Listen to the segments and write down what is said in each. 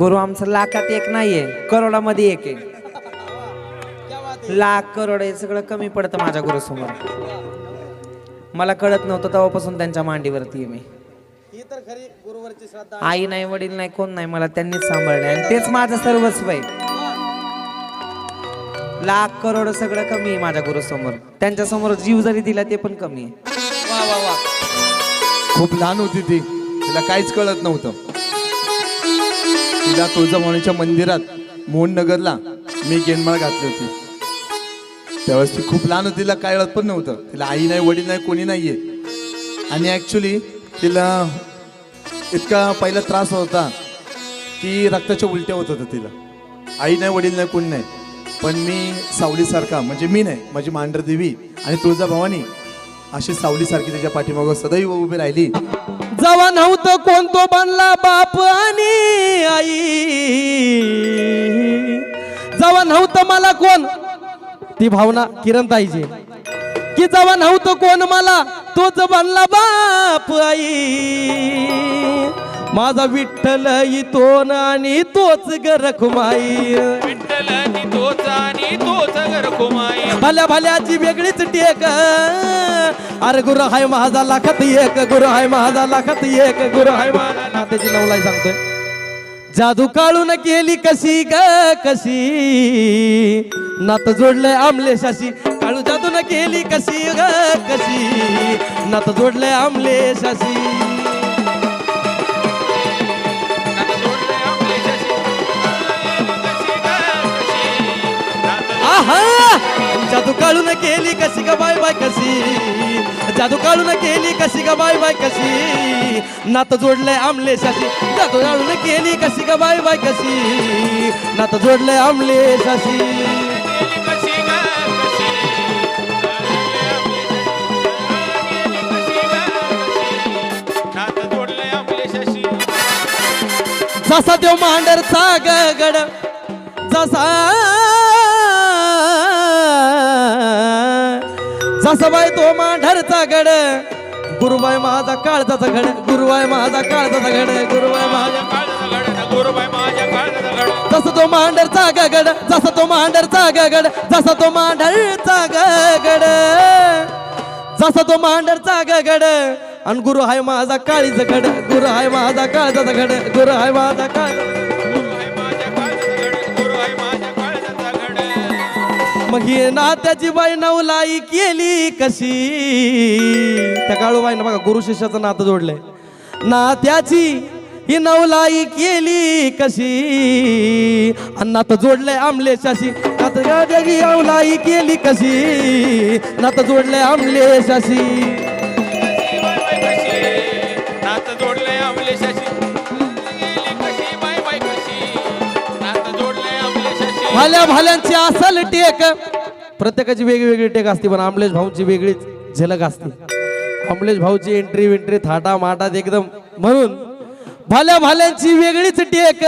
गुरु आमचं लाखात एक नाहीये करोडामध्ये एक आहे. लाख करोड हे सगळं कमी पडतं माझ्या गुरुसमोर. मला कळत नव्हतं तेव्हापासून त्यांच्या मांडीवरती मी. तर आई नाही वडील नाही कोण नाही मला त्यांनीच सांभाळले. आणि तेच माझं सर्वस्व आहे. लाख करोड सगळं कमी आहे माझ्या गुरुसमोर. त्यांच्यासमोर जीव जरी दिला ते पण कमी आहे. वा वा वा. खूप लहान होती ती. तिला काहीच कळत नव्हतं. तिला तुळजाभवानीच्या मंदिरात मोहननगरला मी गेनमाळ घातली होती. त्यावेळेस ती खूप लहान होती तिला काय कळत पण नव्हतं. तिला आई नाही वडील नाही कोणी नाहीये. आणि ॲक्च्युली तिला इतका पहिला त्रास होता की रक्ताच्या उलट्या होत होत्या तिला. आई नाही वडील नाही कोणी नाही. पण मी सावलीसारखा म्हणजे मी नाही माझी मांढरदेवी आणि तुळजाभवानी अशी सावलीसारखी त्याच्या पाठीमागं सदैव उभी राहिली. जवा नव्हतं कोण तो बनला बाप आणि आई. जवा नव्हतं मला कोण? ती भावना किरण ताईची की जवा नव्हतं कोण मला? तोच बनला बाप आई. माझा विठ्ठल इतोन आणि तोच ग रखुमाई विठ्ठलानी तोच आणि तोच घरकुमाई भल्या भल्याची वेगळीच टेक. अरे गुरु हाय माझा लाखात एक गुरु हाय माझा लाखात एक गुरु हाय माझा लाखात त्याची नवलाई सांगतोय. जादू काढून केली कशी ग कशी? नात जोडलंय आमलेशाशी काळू जादून केली कशी ग कशी? नात जोडलंय आमलेशाशी जादू काढून केली कशी ग बाय बाय कशी? जादू काढून केली कशी ग बाय बाय कशी? नात जोडलंय आमलेशाशी जादू काढून केली कशी ग बाय बाय कशी? नात जोडलंय आमलेशाशी गेली ग जसा देव मांडरचा गड जसा जसा तो मांढरचा गड. गुरुबाई माझा काळजाचा घड गुरुबाई माझा काळजाचा घड गुरुबाई माझा माझ्या जसा तो मांडरचा गगड जसा तो मांडरचा गगड जसा तो मांडरचा गगड. जसा तो मांडरचा गगड. आणि गुरु हाय माझा काळीचा घड गुरु हाय माझा काळजाचा घड गुरु हाय माझा काळ मग हे नात्याची बाई नवलाई केली कशी? त्या काळूबाईनं बघा गुरु शिष्याचं नातं जोडलंय. नात्याची ही नवलाई केली कशी? आणि नातं जोडलंय आमलेशाशी. नात गाड्याची नवलाई केली कशी? नातं जोडलंय आमलेशाशी. भाल्या भाल्यांची असल टेक. प्रत्येकाची वेगवेगळी टेक असते पण आमलेश भाऊची वेगळीच झलक असते. अमलेश भाऊची एंट्री विंट्री थाटा माटात एकदम म्हणून भाल्या भाल्यांची वेगळीच टेक.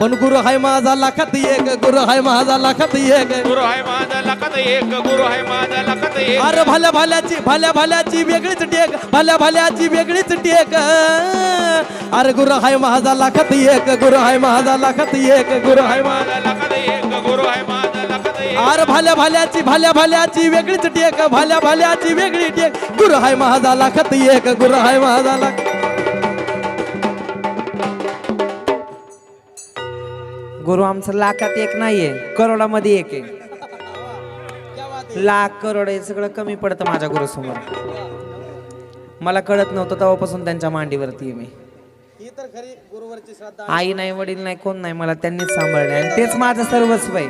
पण गुरु हाय माझा लाखात एक गुरु हाय माझा लाखात एक. गुरु हाय माझा लखत एक गुरु आहे माझा लखत एक. अरे भाल्या भाल्याची भाल्या भाल्याची वेगळीच टेक भाल्या भाल्याची वेगळीच टेक. अरे गुरु हाय माझा लाखात एक गुरु हाय माझा लाखात एक गुरु हाय माझा. माझा लखत एक गुरु आहे माझा लखत एक. आर भाल्या भाल्याची भाल्या भाल्याची वेगळीच टेक भाल्या भाल्याची वेगळी टेक. गुरु हाय माझा लाखात एक गुरु हाय माझा लाख गुरु आमचं लाखात एक नाहीये करोडामध्ये एक आहे. लाख करोड हे सगळं कमी पडतं माझ्या गुरुसमोर. मला कळत नव्हतं तेव्हापासून त्यांच्या मांडीवरती मी. ही तर खरी गुरुवरची श्रद्धा आई नाही वडील नाही कोण नाही मला त्यांनीच सांभाळले आणि तेच माझं सर्वस्व आहे.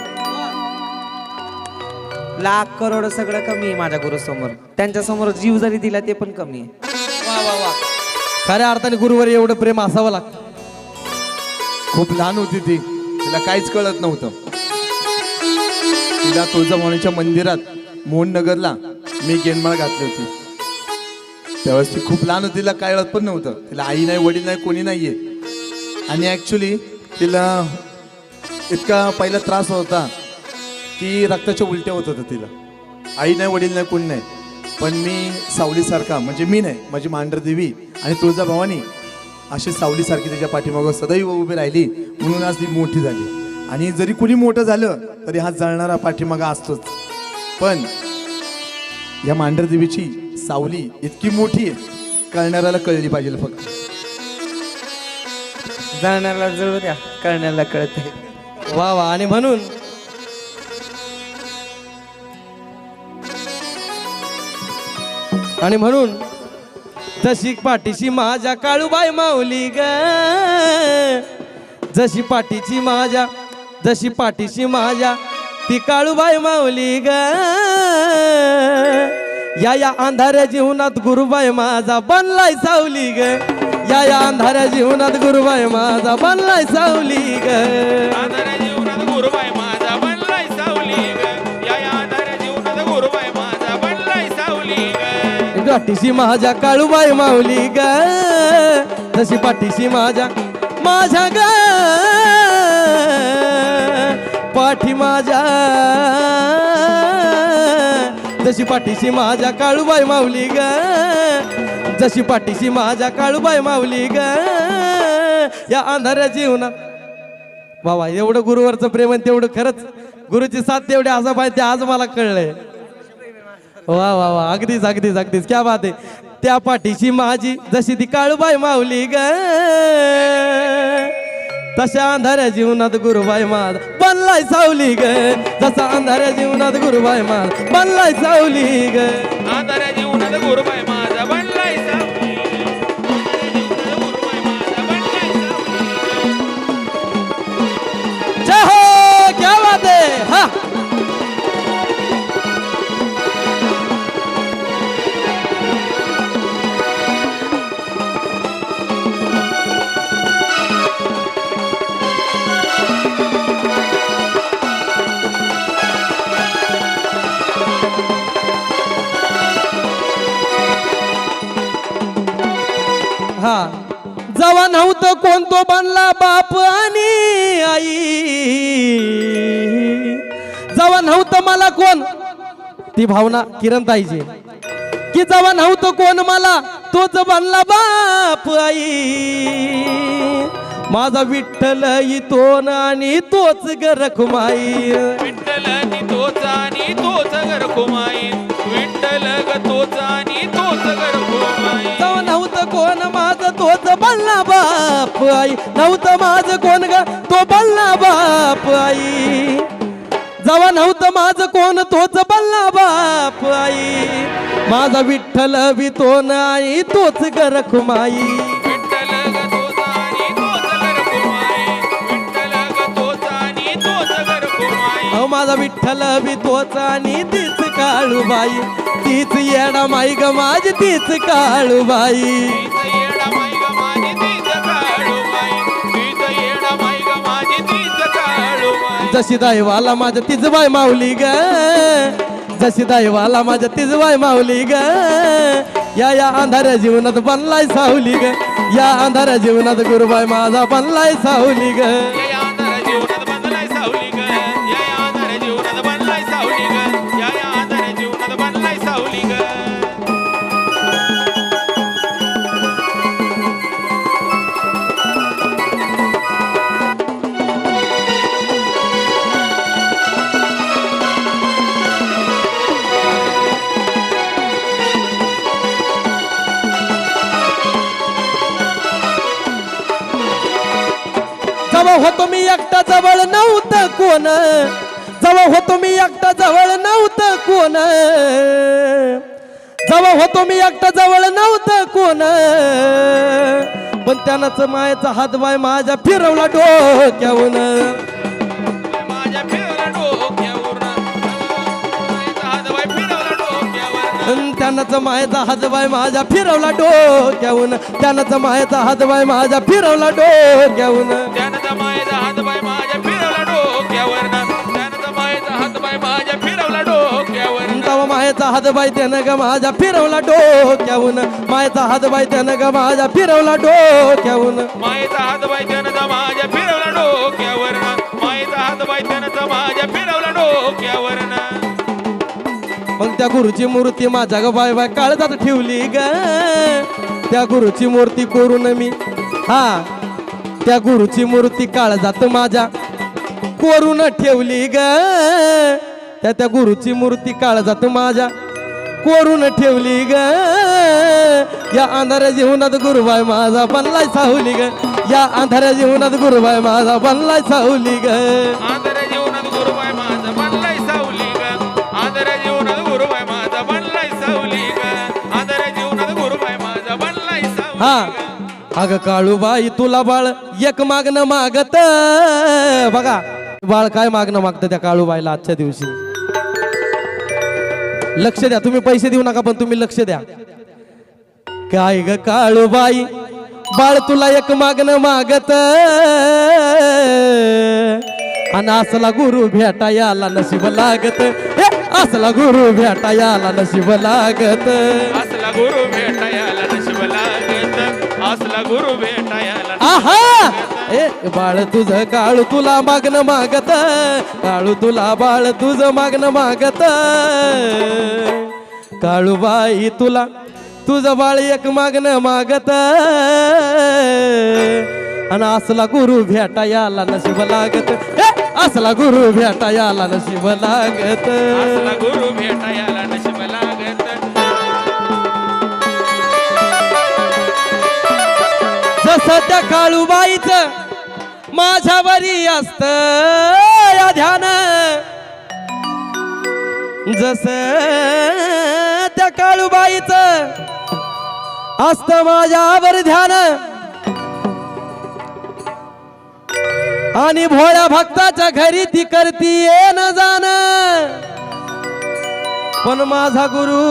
लाख करोड सगळं कमी आहे माझ्या गुरुसमोर. त्यांच्यासमोर जीव जरी दिला ते पण कमी आहे. वा वा वा. खऱ्या अर्थाने गुरुवर एवढं प्रेम असावं लागतं. खूप लहान होती ती. तिला काहीच कळत नव्हतं. तिला तुळजाभवानीच्या मंदिरात मोहननगरला मी गेंदमाळ घातली होती. त्यावेळेस ती खूप लहान होती तिला काय कळत पण नव्हतं. तिला आई नाही वडील नाही कोणी नाहीये. आणि ॲक्च्युली तिला इतका पहिला त्रास होता की रक्ताच्या उलट्या होत होत्या तिला. आई नाही वडील नाही कोणी नाही. पण मी सावलीसारखा म्हणजे मी नाही माझी मांढरदेवी आणि तुळजाभवानी अशी सावलीसारखी त्याच्या पाठीमागं सदैव उभी राहिली म्हणून आज ती मोठी झाली. आणि जरी कुणी मोठं झालं तरी हा जळणारा पाठीमागा असतोच. पण या मांढरदेवीची सावली इतकी मोठी आहे कळणाऱ्याला कळली पाहिजे फक्त. जाण्याला जळू द्या कळण्याला कळते वा वा आणि म्हणून? आणि म्हणून? जशी पाठीशी माझ्या काळूबाई माऊली ग जशी पाठीची माझ्या जशी पाठीशी माझ्या ती काळूबाई माऊली ग. या या अंधाऱ्या जीवनात गुरुबाई माझा बनलाय सावली ग. या या अंधाऱ्या जीवनात गुरुबाई माझा बनलाय सावली ग. आधारा जीवनात गुरुबाई माझा बनलाय सावली ग. या या आधारा जीवनात गुरुबाई माझा बनलाय सावली ग. पाठीशी माझ्या काळूबाई माऊली ग. तशी पाठीशी माझ्या माझ्या ग. पाठी माझ्या. जशी पाठीशी माझ्या काळूबाई माऊली ग. जशी पाठीशी माझ्या काळूबाई माऊली ग. या अंधाऱ्या जीवना. बाबा एवढं गुरुवरचं प्रेम आणि तेवढं खरंच गुरुची साथ तेवढी असं पाहिजे आज मला कळलंय. वा वा वा. अगदीच अगदीच अगदीच. क्या बात आहे. त्या पाठीशी माझी जशी ती काळूबाई माऊली ग. तशा अंधाऱ्या जीवनात गुरुबाई माझ बनलाय सावली ग. जसा अंधाऱ्या जीवनात गुरुबाई माझ बनलाय सावली ग. आधारा जीवनात गुरुबाई माझा बनलाय सावली आंधाऱ्या जीवनात गुरुबाई माझा बनलाय सावली. जय हो क्या बात हा? हा. कोण तो बनला बाप आणि आई? जवा नव्हतं मला कोण? ती भावना किरण ताईची की जवा नव्हतं कोण मला? तोच बनला बाप आई. माझा विठ्ठल इतोन आणि तोच ग रखुमाई विठ्ठल तोच आणि तोच घर कुमाई कोण माझं तोच बल्ला बाप आई. नव्हतं माझं कोण ग तो बल्ला बाप आई. जवा नव्हतं माझं कोण तोच बल्ला बाप आई. माझा विठ्ठल बी तो नाही तोच ग रखुमाई अहो माझा विठ्ठल बी तोच आणि तीच काळूबाई. तीच येडा माई ग माझी तीच काळूबाई. येडा माई ग तीच काळूबाई तीच ग. जशी दैवाला माझ्या तिजबाई माऊली ग जशी दैवाला माझ्या तिजबाई माऊली ग. या या अंधाऱ्या जीवनात बनलाय सावली ग. या अंधाऱ्या जीवनात गुरुबाई माझा बनलाय सावली ग. कोण? जवळ होतो मी एकटा जवळ नव्हतं कोण? जवळ होतो मी एकटा जवळ नव्हतं कोण? पण त्यानंच मायाचा हातबाय माझ्या फिरवला डोक्याहून अन त्यानंच मायाचा हातबाय माझ्या फिरवला डोक्याहून त्यानंच मायाचा हातबाय माझ्या फिरवला डोक्याहून त्यानं जमायचा हातबाय माझ्या फिरवला डोक्यावर तवा मायाचा हातबाई त्यानं ग माझ्या फिरवला डोक्याहून मायाचा हातबाई त्यानं ग माझ्या फिरवला डोक्याहून मायेचा हातबाय त्यानं माझ्या फिरवला डोक्यावर मायेचा हातबाय त्यानं माझ्या फिरवला डोक्यावर मग त्या गुरुची मूर्ती माझ्या ग बाय बाय काळजात ठेवली ग. त्या गुरुची मूर्ती करून मी हा त्या गुरुची मूर्ती काळजात माझ्या कोरून ठेवली ग. त्या त्या गुरुची मूर्ती काळजात माझ्या कोरून ठेवली ग. या अंधाऱ्या जीवनात गुरुबाई माझा बनलाय सावली ग. या अंधाऱ्या जीवनात गुरुबाई माझा बनलाय सावली ग. जीवनात गुरुबाई माझा बनलाय सावली ग. आदर जीवनात गुरुबाई माझा बनलाय सावली ग. आदर जीवनात गुरुबाई माझा बनलाय सावली हा. अग काळूबाई तुला बाळ एक मागणं मागत. बघा बाळ काय मागणं मागतं त्या काळूबाईला आजच्या दिवशी? लक्ष द्या तुम्ही पैसे देऊ नका पण तुम्ही लक्ष द्या. काय ग काळूबाई बाळ तुला एक मागणं मागत. आणि असला गुरु भेटा याला नशीब लागत. असला गुरु भेटा याला नशीब लागत. असला गुरु भेटा याला लागत असला गुरु भेटायला. आहा! ए बाळ तुझं काळू तुला मागणं मागत काळू तुला बाळ तुझं मागणं मागत. काळूबाई तुला तुझं बाळ एक मागणं मागत. आणि असला गुरु भेटा याला नशीब लागत. असला गुरु भेटा याला नशीब लागत. असला गुरु भेटायला नशीब सध्या त्या काळूबाईच माझ्यावरी असत या ध्यान. जस त्या काळूबाईच असत माझ्यावर ध्यान. आणि भोळ्या भक्ताच्या घरी ती करती न जाण. पण माझा गुरु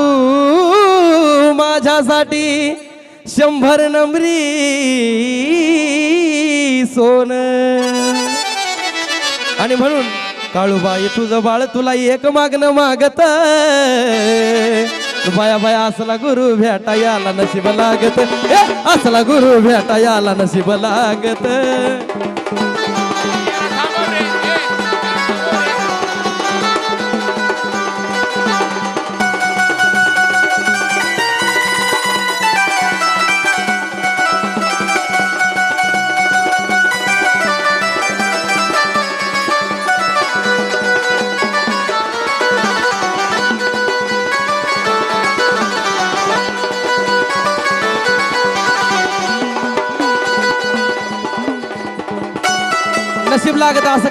माझ्यासाठी शंभर नंबरी सोन. आणि म्हणून काळूबाई तुझं बाळ तुला एक मागणं मागत. बाया बाया असला गुरु भेटा याला नशीब लागत. असला गुरु भेटा याला नशीब लागत.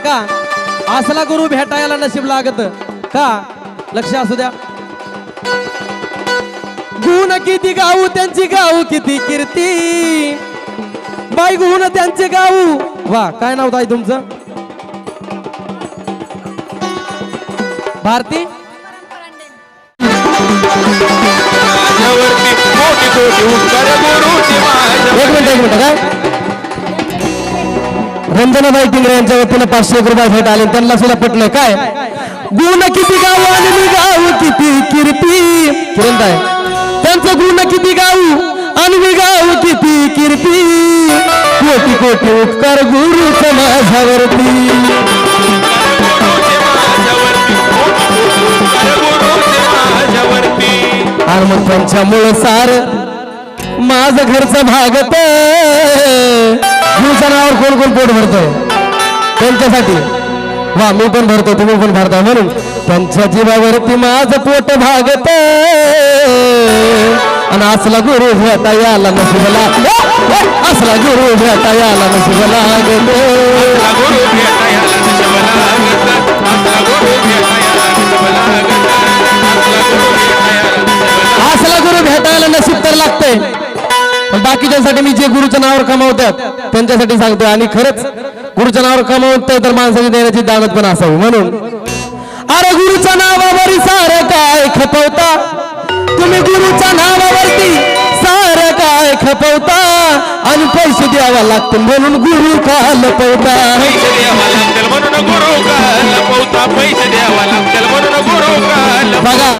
का? असला गुरु भेटायला नशीब लागत. का? लक्ष असू द्या. गुण किती गाऊ त्यांची गाऊ किती कीर्ती. बाई गुण त्यांचे गाऊ. वा काय नाव ताई तुमचं? भारती? एक मिनिट एक मिनिट काय रंजनाबाई टिंगरे यांच्या वतीनं पाचशे एक रुपये भेट आले. त्यांना सुद्धा पटलं काय? गुण किती गाऊ आणि मी गाऊ किती किरपी किरण त्यांचं गुण किती गाऊ आणि मी गाऊ किती किरपी कोटी कोटी उपकार गुरु समाजावरती. गुरुचे माझ्यावरती आणि मग सार माझं घरचं भागत दिवसानावर कोण कोण पोट भरतोय त्यांच्यासाठी. वा मी पण भरतो तुम्ही पण भरता म्हणून. त्यांच्या जीवावरती माझं पोट भागत. आणि असला गुरु भेटा याला नशिबला असला गुरु भेटा याला नशिबला लागत. बाकीच्यांसाठी मी जे गुरुच्या नावावर कमावतात त्यांच्यासाठी सांगतो आणि खरंच गुरुच्या नावावर कमावतोय तर माणसाची देण्याची दानत पण असावी. म्हणून अरे गुरुच्या नावावर सारं काय खपवता? तुम्ही गुरुच्या नावावरती सारं काय खपवता? आणि पैसे द्यावा लागतील म्हणून गुरु का लपवता? पैसे द्यावा लागतील म्हणून गुरु का लपवता? पैसे द्यावा लागतील म्हणून गुरु का बघा